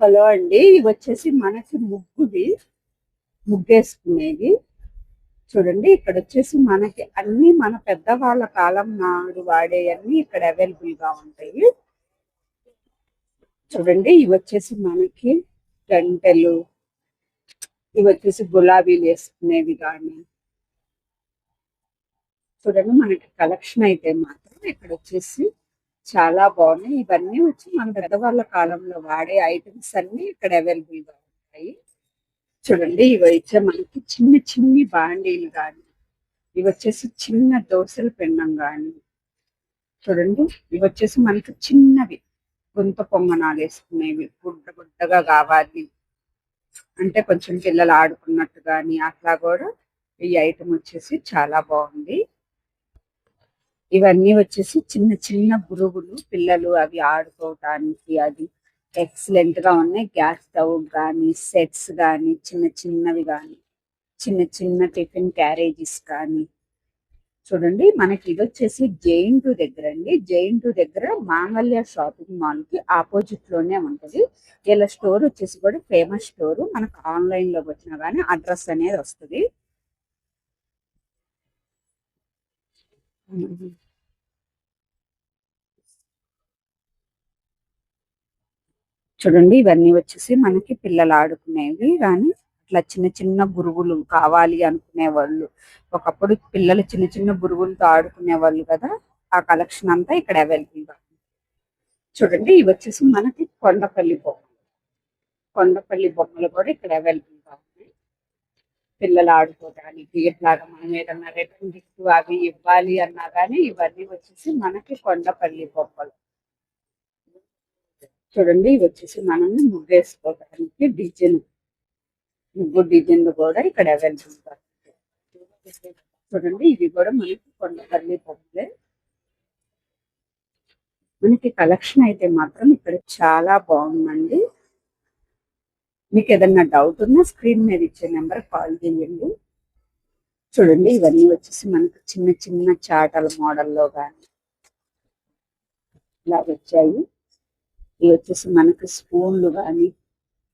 Hello అండి. ఇవి వచ్చేసి మనకి ముగ్గుది. ముగ్గేసుకునేది. చూడండి ఇక్కడ వచ్చేసి మనకి అన్ని మన పెద్దవాళ్ళ కాలం నాడు వాడేవన్నీ ఇక్కడ అవైలబుల్గా ఉంటాయి. చూడండి ఇవి వచ్చేసి మనకి గంటలు. ఇవి వచ్చేసి గులాబీలు వేసుకునేవి కానీ చూడండి మనకి కలెక్షన్ అయితే మాత్రం ఇక్కడ వచ్చేసి చాలా బాగున్నాయి. ఇవన్నీ వచ్చి మన పెద్దవాళ్ళ కాలంలో వాడే ఐటమ్స్ అన్ని ఇక్కడ అవైలబుల్గా ఉంటాయి. చూడండి ఇవి వచ్చే మనకి చిన్న చిన్ని బాండీలు కానీ ఇవి వచ్చేసి చిన్న దోశల పిండం కానీ చూడండి ఇవి వచ్చేసి మనకి చిన్నవి. గుంత పొంగనాలు వేసుకునేవి గుడ్డ గుడ్డగా కావాలి. అంటే కొంచెం పిల్లలు ఆడుకున్నట్టు కానీ అట్లా కూడా ఈ ఐటమ్ వచ్చేసి చాలా బాగుంది. ఇవన్నీ వచ్చేసి చిన్న చిన్న బురుగులు పిల్లలు అవి ఆడుకోవటానికి అది ఎక్సలెంట్గా ఉన్నాయి. గ్యాస్ స్టవ్ కానీ సెట్స్ కానీ చిన్న చిన్నవి కానీ చిన్న చిన్న టిఫిన్ క్యారేజెస్ కానీ. చూడండి మనకి ఇది వచ్చేసి జైన్ టూ దగ్గర అండి. జైంటు టూ దగ్గర మాంగళ్య షాపింగ్ మాల్కి ఆపోజిట్లోనే ఉంటది. వీళ్ళ స్టోర్ వచ్చేసి కూడా ఫేమస్ స్టోర్. మనకు ఆన్లైన్లో వచ్చినా కానీ అడ్రస్ అనేది వస్తుంది. Mm-hmm. చూడండి ఇవన్నీ వచ్చేసి మనకి పిల్లలు ఆడుకునేవి. కానీ అట్లా చిన్న చిన్న గురువులు కావాలి అనుకునే వాళ్ళు ఒకప్పుడు పిల్లలు చిన్న చిన్న గురువులతో ఆడుకునే వాళ్ళు కదా ఆ కలెక్షన్ అంతా ఇక్కడ అవైలబుల్ చూడండి ఇవి వచ్చేసి మనకి కొండపల్లి బొమ్మలు కొండపల్లి బొమ్మలు కూడా ఇక్కడ అవైలబుల్ పిల్లలు ఆడుకోవడానికి ఇట్లాగా మనం ఏదన్నా రిటర్న్ గిఫ్ట్ అవి ఇవ్వాలి అన్నా కానీ ఇవన్నీ వచ్చేసి మనకి కొండపల్లి బొమ్మలు. చూడండి ఇవి వచ్చేసి మనం ముగ్గేసుకోవడానికి డిజైన్. ముగ్గు డిజైన్ కూడా ఇక్కడ అవైలబుల్ చూడండి ఇవి కూడా మనకి కొండపల్లి బొమ్మలే. మనకి కలెక్షన్ అయితే మాత్రం ఇక్కడ చాలా బాగుందండి. మీకు ఏదన్నా డౌట్ ఉన్నా స్క్రీన్ మీద ఇచ్చే నెంబర్ కాల్ చేయండి. చూడండి ఇవన్నీ వచ్చేసి మనకు చిన్న చిన్న చాటల మోడల్లో కానీ ఇలా వచ్చాయి. ఇవి వచ్చేసి మనకి స్పూన్లు కానీ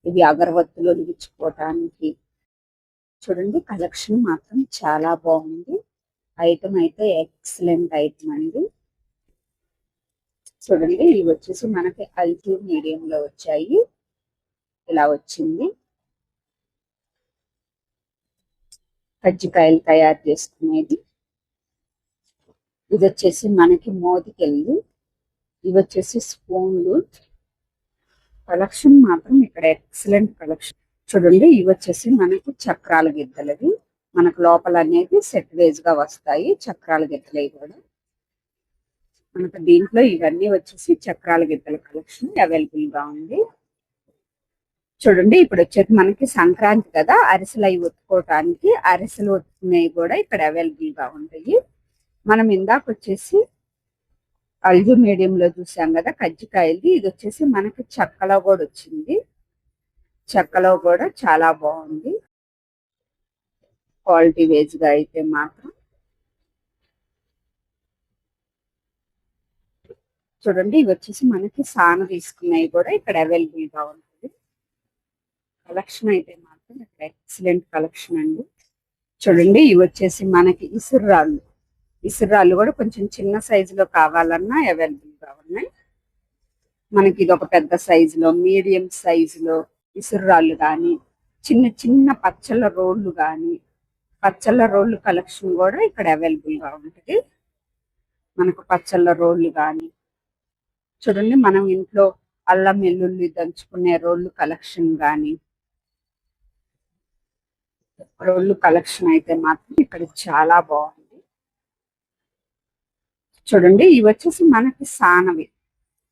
ఇవి అగరవత్తులు వెలిగించుకోవటానికి చూడండి కలెక్షన్ మాత్రం చాలా బాగుంది. ఐటమ్ అయితే ఎక్సలెంట్ ఐటమ్ అండి. చూడండి ఇవి వచ్చేసి మనకి అల్టూ మీడియం లో వచ్చాయి. ఇలా వచ్చింది. కజ్జికాయలు తయారు చేసుకునేది. ఇది వచ్చేసి మనకి మోదికెళ్ళు. ఇవి వచ్చేసి స్పూన్లు కలెక్షన్ మాత్రం ఇక్కడ ఎక్సలెంట్ కలెక్షన్. చూడండి ఇవి వచ్చేసి మనకి చక్రాల గిద్దలవి. మనకు లోపల అనేది సెట్ వేజ్గా వస్తాయి చక్రాల గిద్దలవి కూడా. మనకు దీంట్లో ఇవన్నీ వచ్చేసి చక్రాల గిద్దల కలెక్షన్ అవైలబుల్గా ఉంది. చూడండి ఇప్పుడు వచ్చేది మనకి సంక్రాంతి కదా అరిసెలు అవి ఒత్తుకోవటానికి అరిసెలు ఒత్తుకునేవి కూడా ఇక్కడ అవైలబుల్గా ఉంటాయి. మనం ఇందాక వచ్చేసి అల్జు మీడియం లో చూసాం కదా కజ్జికాయలు ఇది వచ్చేసి మనకి చెక్కలో కూడా వచ్చింది. చెక్కలో కూడా చాలా బాగుంది. క్వాలిటీ వేజ్గా అయితే మాత్రం. చూడండి ఇవి వచ్చేసి మనకి సాన తీసుకున్నవి కూడా ఇక్కడ అవైలబుల్గా కలెక్షన్ అయితే మాత్రం ఇక్కడ ఎక్సలెంట్ కలెక్షన్ అండి. చూడండి ఇవి వచ్చేసి మనకి ఇసురాళ్ళు ఇసురాళ్ళు కూడా కొంచెం చిన్న సైజులో కావాలన్నా అవైలబుల్గా ఉన్నాయి. మనకి ఇది ఒక పెద్ద సైజులో మీడియం సైజులో ఇసురాళ్ళు కానీ చిన్న చిన్న పచ్చళ్ళ రోళ్ళు కానీ పచ్చళ్ళ రోళ్ళు కలెక్షన్ కూడా ఇక్కడ అవైలబుల్గా ఉంటుంది. మనకు పచ్చళ్ళ రోళ్ళు కానీ చూడండి మనం ఇంట్లో అల్లం వెల్లుల్లి దంచుకునే రోళ్ళు కలెక్షన్ కానీ రోళ్ళు కలెక్షన్ అయితే మాత్రం ఇక్కడ చాలా బాగుంది. చూడండి ఇవి వచ్చేసి మనకి సానవి.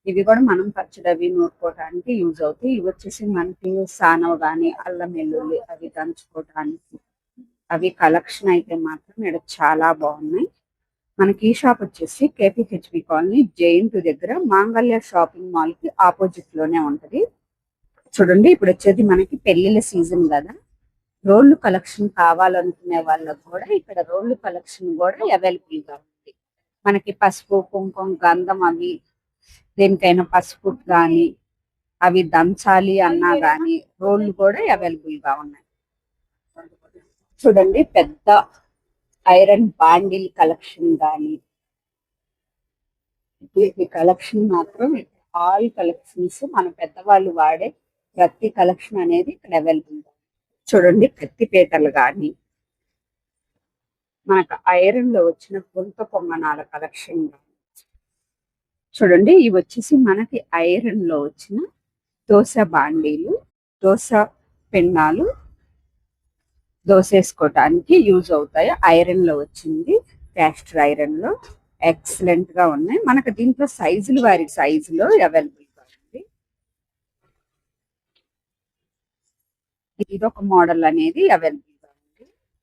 ఇవి కూడా మనం పచ్చడి అవి నూరుకోవడానికి యూజ్ అవుతాయి. ఇవి వచ్చేసి మనకి సానవ కానీ అల్లం వెల్లుల్లి అవి దంచుకోవడానికి అవి కలెక్షన్ అయితే మాత్రం ఇక్కడ చాలా బాగున్నాయి. మనకి ఈ షాప్ వచ్చేసి కేపీహెచ్బి కాలనీ జైన్ దగ్గర మాంగళ్య షాపింగ్ మాల్కి ఆపోజిట్లోనే ఉంటది. చూడండి ఇప్పుడు వచ్చేది మనకి పెళ్ళిళ్ళ సీజన్ కదా. రోళ్ళు కలెక్షన్ కావాలనుకునే వాళ్ళకు కూడా ఇక్కడ రోళ్ళు కలెక్షన్ కూడా అవైలబుల్గా ఉంది. మనకి పసుపు కుంకుమ గంధం అవి దేనికైనా పసుపు కానీ అవి దంచాలి అన్నా కానీ రోళ్ళు కూడా అవైలబుల్గా ఉన్నాయి. చూడండి పెద్ద ఐరన్ బాండిల్ కలెక్షన్ కానీ వీటి కలెక్షన్ మాత్రం ఆల్ కలెక్షన్స్ మన పెద్దవాళ్ళు వాడే ప్రతి కలెక్షన్ అనేది ఇక్కడ అవైలబుల్ చూడండి కత్తిపేటలు కానీ మనకు ఐరన్లో వచ్చిన గుంత పొంగనాల కలెక్షన్ చూడండి ఇవి వచ్చేసి మనకి ఐరన్లో వచ్చిన దోశ బాండీలు దోశ పెన్నాలు. దోశ వేసుకోవటానికి యూజ్ అవుతాయి. ఐరన్లో వచ్చింది క్యాస్టర్ ఐరన్లో ఎక్సలెంట్గా ఉన్నాయి. మనకు దీంట్లో సైజులు వారి సైజులో అవైలబుల్గా ఉంది ఇది ఒక మోడల్ అనేది అవైలబుల్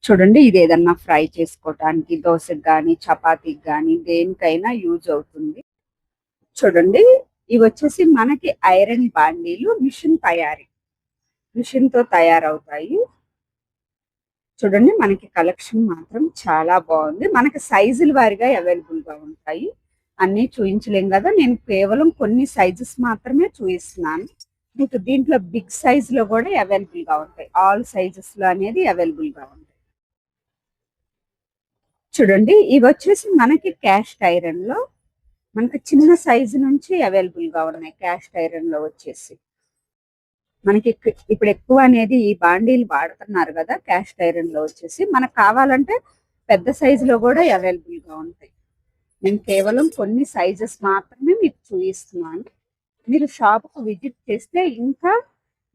చూడండి ఇది ఏదన్నా ఫ్రై చేసుకోవటానికి దోశకి కానీ చపాతీకి కానీ దేనికైనా యూజ్ అవుతుంది. చూడండి ఇవి వచ్చేసి మనకి ఐరన్ బాండీలు మిషన్ తయారీ. మిషన్తో తయారవుతాయి. చూడండి మనకి కలెక్షన్ మాత్రం చాలా బాగుంది. మనకి సైజుల వారిగా అవైలబుల్గా ఉంటాయి. అన్ని చూపించలేం కదా? నేను కేవలం కొన్ని సైజెస్ మాత్రమే చూపిస్తున్నాను మీకు దీంట్లో బిగ్ సైజ్లో కూడా అవైలబుల్గా ఉంటాయి. ఆల్ సైజెస్లో అనేది అవైలబుల్గా ఉంటాయి. చూడండి ఇవి వచ్చేసి మనకి క్యాస్ట్ ఐరన్లో మనకి చిన్న సైజు నుంచి అవైలబుల్గా ఉన్నాయి క్యాస్ట్ ఐరన్లో వచ్చేసి. మనకి ఇప్పుడు ఎక్కువ అనేది ఈ బాండీలు వాడుతున్నారు కదా క్యాస్ట్ ఐరన్లో వచ్చేసి. మనకు కావాలంటే పెద్ద సైజు లో కూడా అవైలబుల్గా ఉంటాయి. నేను కేవలం కొన్ని సైజెస్ మాత్రమే మీకు చూపిస్తున్నాను. మీరు షాప్కు విజిట్ చేస్తే ఇంకా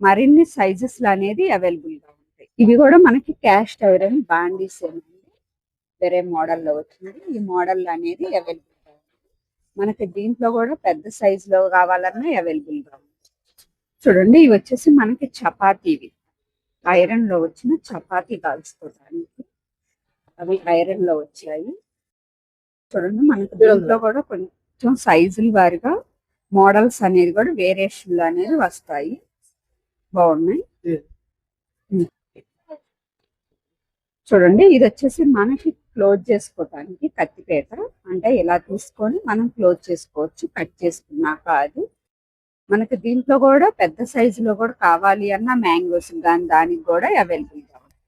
మరిన్ని సైజెస్ అనేది అవైలబుల్గా ఉంటాయి. ఇవి కూడా మనకి క్యాస్ట్ ఐరన్ బాండీస్ ఏనండి వేరే మోడల్లో వచ్చినది ఈ మోడల్ అనేది అవైలబుల్గా ఉంది మనకి దీంట్లో కూడా పెద్ద సైజ్లో కావాలన్నా అవైలబుల్గా ఉంది చూడండి ఇవి వచ్చేసి మనకి చపాతీవి ఐరన్లో వచ్చిన చపాతీ కాల్చుకోవడానికి అవి ఐరన్లో వచ్చాయి. చూడండి మనకి దీంట్లో కూడా కొంచెం సైజుల వారిగా మోడల్స్ అనేది కూడా వేరియేషన్లో అనేది వస్తాయి. బాగున్నాయి? ఉమ్. చూడండి ఇది వచ్చేసి మనకి క్లోజ్ చేసుకోవటానికి కత్తిపేట అంటే ఇలా తీసుకొని మనం క్లోజ్ చేసుకోవచ్చు కట్ చేసుకున్నాక అది మనకి దీంట్లో కూడా పెద్ద సైజులో కూడా కావాలి అన్న మ్యాంగోస్ కానీ దానికి కూడా అవైలబుల్గా ఉంది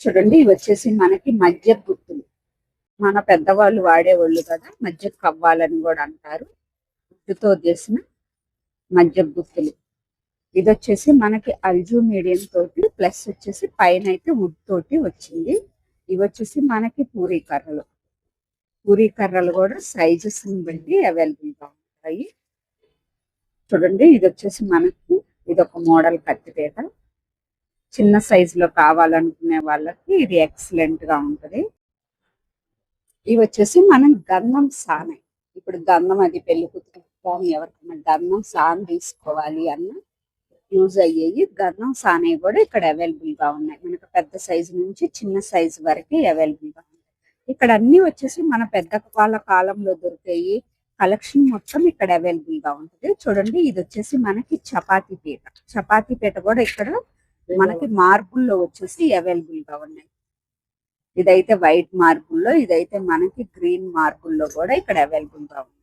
చూడండి ఇవి వచ్చేసి మనకి మధ్య గుర్తులు మన పెద్దవాళ్ళు వాడేవాళ్ళు కదా మధ్య కవ్వాలని కూడా అంటారు. గుడ్డుతో చేసిన మధ్య గుత్తులు. ఇది వచ్చేసి మనకి అల్జూ మీడియం తోటి ప్లస్ వచ్చేసి పైన అయితే వుడ్ తోటి వచ్చింది. ఇవి వచ్చేసి మనకి పూరీ కర్రలు. పూరీ కర్రలు కూడా సైజెస్ బట్టి అవైలబుల్గా ఉంటాయి. చూడండి ఇది వచ్చేసి మనకి ఇది ఒక మోడల్ కత్తిపేట. చిన్న సైజు లో కావాలనుకునే వాళ్ళకి ఇది ఎక్సలెంట్గా ఇవి వచ్చేసి మనం గంధం సానే ఇప్పుడు గంధం అది పెళ్ళి కూతురు ఎవరికైనా గర్ణం సాన్ తీసుకోవాలి అన్న యూజ్ అయ్యేవి గర్ణం సానే కూడా ఇక్కడ అవైలబుల్గా ఉన్నాయి. మనకు పెద్ద సైజు నుంచి చిన్న సైజు వరకు అవైలబుల్గా ఉన్నాయి. ఇక్కడ అన్ని వచ్చేసి మన పెద్ద వాళ్ళ కాలంలో దొరికాయి కలెక్షన్ మొత్తం ఇక్కడ అవైలబుల్గా ఉంటుంది. చూడండి ఇది వచ్చేసి మనకి చపాతీ పీట. చపాతీ పీట కూడా ఇక్కడ మనకి మార్బుల్లో వచ్చేసి అవైలబుల్గా ఉన్నాయి. ఇదైతే వైట్ మార్బుల్లో ఇదైతే మనకి గ్రీన్ మార్బుల్లో కూడా ఇక్కడ అవైలబుల్గా ఉంది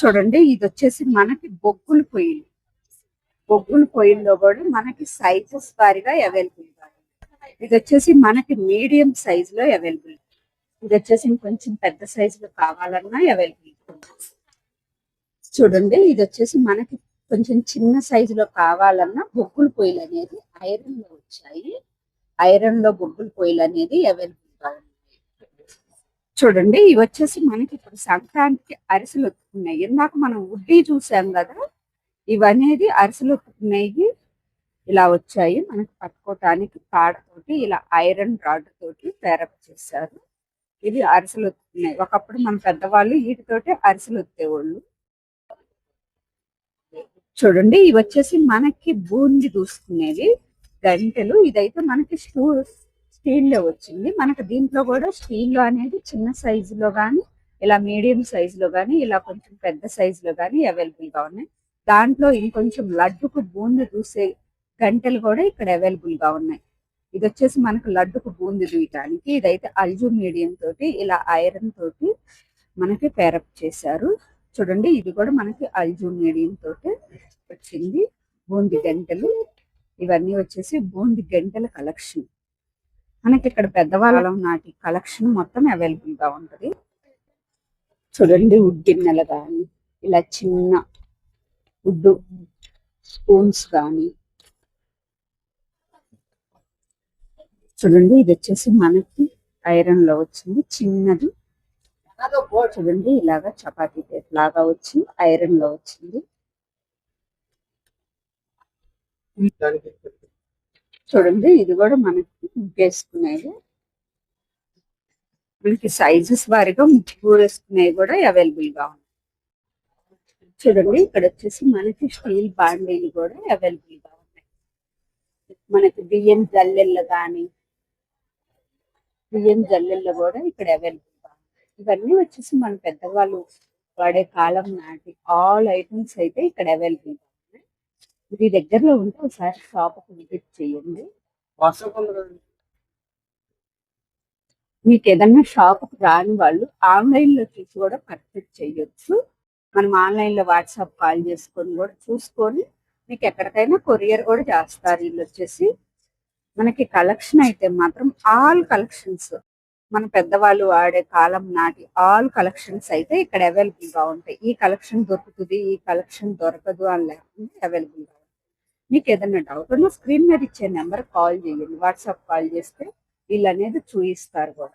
చూడండి ఇది వచ్చేసి మనకి బొగ్గులు పొయ్యిలు. బొగ్గులు పొయ్యిల్లో కూడా మనకి సైజెస్ వారిగా అవైలబుల్ ఇది వచ్చేసి మనకి మీడియం సైజ్లో అవైలబుల్ ఇది వచ్చేసి కొంచెం పెద్ద సైజ్లో కావాలన్నా అవైలబుల్ చూడండి ఇది వచ్చేసి మనకి కొంచెం చిన్న సైజు లో కావాలన్నా బొగ్గులు పొయ్యిలు అనేది ఐరన్లో వచ్చాయి. ఐరన్లో బొగ్గులు పొయ్యిలు అనేది అవైలబుల్ చూడండి ఇవి వచ్చేసి మనకి ఇప్పుడు సంక్రాంతికి అరిసెలు ఒత్తుకున్నాయి. ఇందాక మనం ఉడ్డీ చూసాం కదా ఇవనేది అరిసెలు ఒత్తుకున్నాయి. ఇలా వచ్చాయి. మనకి పట్టుకోవటానికి తాడతోటి ఇలా ఐరన్ రాడ్ తోటి తయారప్ చేశారు. ఇవి అరిసెలు వస్తున్నాయి ఒకప్పుడు మన పెద్దవాళ్ళు వీటితోటి అరిసెలు ఒత్తేవాళ్ళు. చూడండి ఇవి వచ్చేసి మనకి బూంది దూసుకునేవి గంటెలు. ఇదైతే మనకి స్టూ స్టీల్లో వచ్చింది. మనకి దీంట్లో కూడా స్టీల్లో అనేది చిన్న సైజు లో గాని ఇలా మీడియం సైజు లో గానీ ఇలా కొంచెం పెద్ద సైజు లో గానీ అవైలబుల్గా ఉన్నాయి. దాంట్లో ఇంకొంచెం లడ్డుకు బూంది దూసే గంటెలు కూడా ఇక్కడ అవైలబుల్గా ఉన్నాయి. ఇది వచ్చేసి మనకు లడ్డుకు బూంది దూయటానికి ఇదైతే అల్జు మీడియం తోటి ఇలా ఐరన్ తోటి మనకి పేరప్ చేశారు. చూడండి ఇది కూడా మనకి అల్జూ మీడియం తోటి వచ్చింది. బూంది గంటలు. ఇవన్నీ వచ్చేసి బూంది గంటల కలెక్షన్. మనకి ఇక్కడ పెద్దవాళ్ళ నాటి కలెక్షన్ మొత్తం అవైలబుల్గా ఉంటది. చూడండి వుడ్ గిన్నెలు కానీ ఇలా చిన్న వుడ్ స్పూన్స్ కానీ చూడండి ఇది వచ్చేసి మనకి ఐరన్లో వచ్చింది చిన్నది. చూడండి ఇలాగా చపాతీ ప్లేట్ లాగా వచ్చి ఐరన్లో వచ్చింది. చూడండి ఇది కూడా మనకి ముగ్గేసుకునేది మనకి సైజెస్ వారిగా ముగ్గు వేసుకునేవి కూడా అవైలబుల్గా ఉన్నాయి. చూడండి ఇక్కడ వచ్చేసి మనకి స్టీల్ బాండీలు కూడా అవైలబుల్గా ఉన్నాయి. మనకి బియ్యం జల్లెళ్ళు కానీ బియ్యం జల్లెళ్ళు కూడా ఇక్కడ అవైలబుల్గా ఉన్నాయి. ఇవన్నీ వచ్చేసి మన పెద్దవాళ్ళు వాడే కాలం నాటి ఆల్ ఐటమ్స్ అయితే ఇక్కడ అవైలబుల్గా ఉన్నాయి. మీ దగ్గరలో ఉంటే ఒకసారి షాప్ విజిట్ చేయండి. మీకు ఏదన్నా షాప్ రాని వాళ్ళు ఆన్లైన్లో చూసి కూడా పర్చేజ్ చేయొచ్చు. మనం ఆన్లైన్లో వాట్సాప్ కాల్ చేసుకొని కూడా చూసుకొని మీకు ఎక్కడికైనా కొరియర్ కూడా చేస్తారు వీళ్ళు వచ్చేసి. మనకి కలెక్షన్ అయితే మాత్రం ఆల్ కలెక్షన్స్ మన పెద్దవాళ్ళు వాడే కాలం నాటి ఆల్ కలెక్షన్స్ అయితే ఇక్కడ అవైలబుల్గా ఉంటాయి. ఈ కలెక్షన్ దొరుకుతుంది ఈ కలెక్షన్ దొరకదు అని లేకుండా అవైలబుల్గా మీకు ఏదైనా డౌట్ ఉన్నా స్క్రీన్ మీద ఇచ్చే నెంబర్ కాల్ చేయండి. వాట్సాప్ కాల్ చేస్తే వీళ్ళు అనేది చూయిస్తారు కూడా.